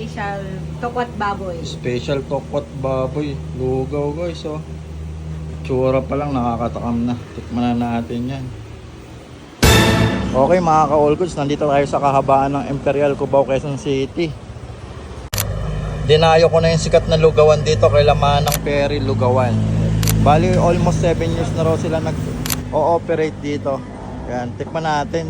Special tokwat baboy. Special tokot baboy. Lugaw guys oh. Tsura pa lang nakakatakam na. Tikman na natin yan. Okay mga ka-all goods, nandito tayo sa kahabaan ng Imperial Cubao, Quezon City. Dinayo ko na yung sikat na lugawan dito kay Laman ng Perry Lugawan. Bali almost 7 years na raw sila nag-ooperate dito. Yan, tikman natin.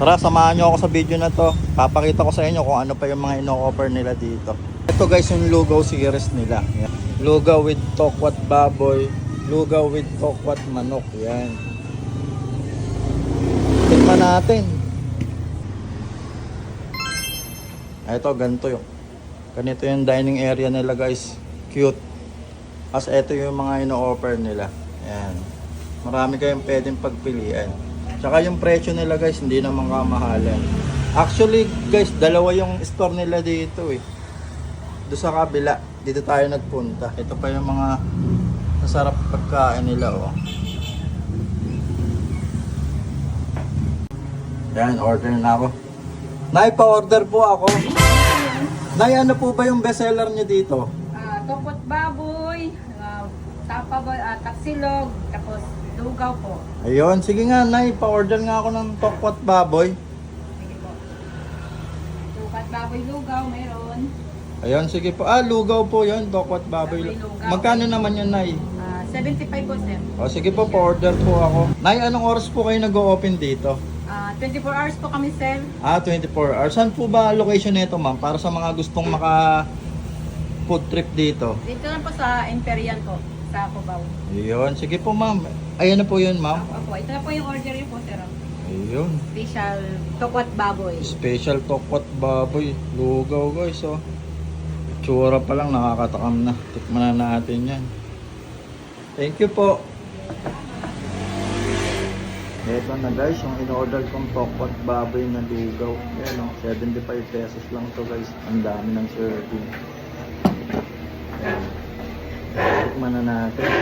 Tara, samahan nyo ako sa video na to. Papakita ko sa inyo kung ano pa yung mga ino-offer nila dito. Ito guys yung lugaw series nila. Yan. Lugaw with tokwat baboy. Lugaw with tokwat manok. Yan. Tikman natin. Ito, ganito yung. Ganito yung dining area nila guys. Cute. As ito yung mga ino-offer nila. Yan. Marami kayong pwedeng pagpilian. Tsaka yung presyo nila guys, hindi naman kamahalan. Actually guys, dalawa yung store nila dito eh. Doon sa kabila, dito tayo nagpunta. Ito pa yung mga masarap pagkain nila oh. Yan, order na ako. Nay, pa-order po ako. Nay, ano po ba yung bestseller niyo dito? Ah, tokwat baboy, ah, tapa ah, taksilog, tapos lugaw po. Ayun, sige nga, Nay, pa-order nga ako ng tokwat baboy. Sige po. Tokwat baboy lugaw, mayroon. Ayun, sige po. Ah, lugaw po yun, tokwat baboy. Baboy lugaw. Magkano naman yun, Nay? Ah, 75 po, sir. O, sige po, pa-order po ako. Nay, anong oras po kayo nag-open dito? Ah, 24 hours po kami, sir. Ah, 24 hours. Saan po ba location nito, ma'am? Para sa mga gustong maka food trip dito. Dito lang po sa Imperial po, sa Cubao. Ayun, sige po, ma'am. Ayan na po yun, ma'am. Opo, ito na po yung order niyo po, sir. Ayun. Special tokwat baboy. Special tokwat baboy. Lugaw, guys, oh. Tsura pa lang nakakatakam na. Tikman na natin yan. Thank you po. Ito na guys, yung in-order kong tokwat baboy na lugaw. Yan o, 75 pesos lang to guys. Ang dami ng serving. Yan. Tikman na natin.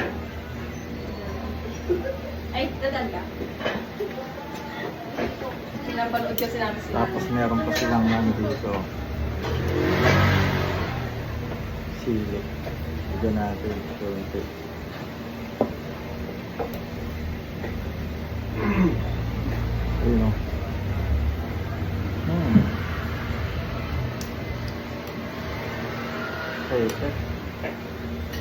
Ay. Sinapanood kasi namin sila. Tapos meron pa silang nandito. Sili. Bigyan natin. Kunti. Ayun o. Hmm. Perfect. Laman.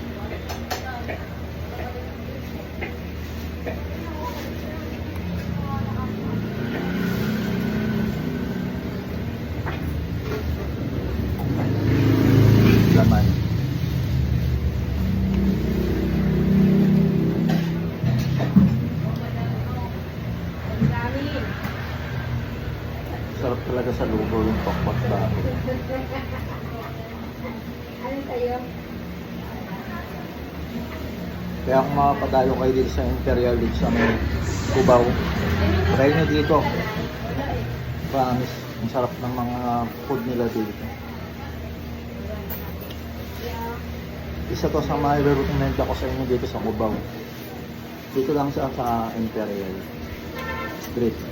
Sarap talaga sa lugaw yung tokpot baboy. Ano sa'yo? Kaya kung makapadayo kayo dito sa Imperial dito sa may Cubao, try nyo dito. Promise, ang sarap ng mga food nila dito. Isa to sa mga i-recommend ako sa inyo dito sa Cubao. Dito lang siya sa Imperial Street.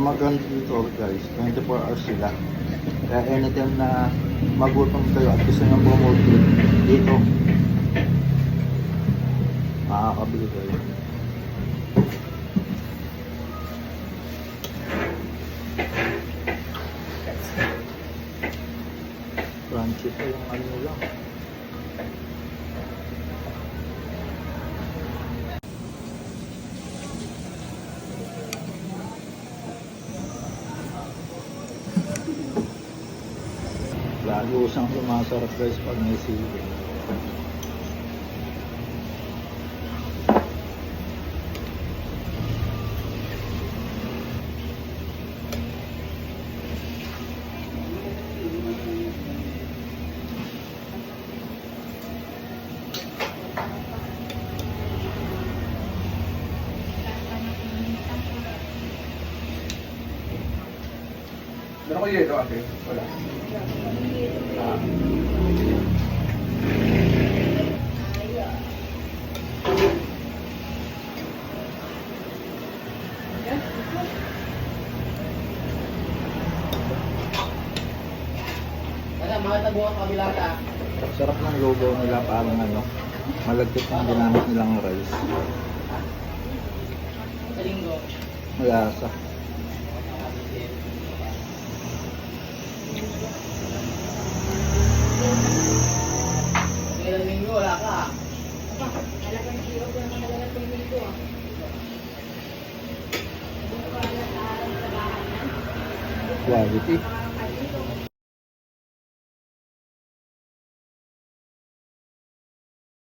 Ang maganda dito guys, 24 hours sila. Kaya anytime na magutom kayo at gusto nyo bumulti dito, makakabili kayo. Crunchy pa yung ano nila. Lalo siyang sumasarap guys pag may sili. Meron ko yelo ate? Wala. Ah. Wala, tabuhan kami lahat ah. Sarap ng logo nila parang ano. Malagkit yung ginamit nilang rice. Sa linggo. Malasa. Quality.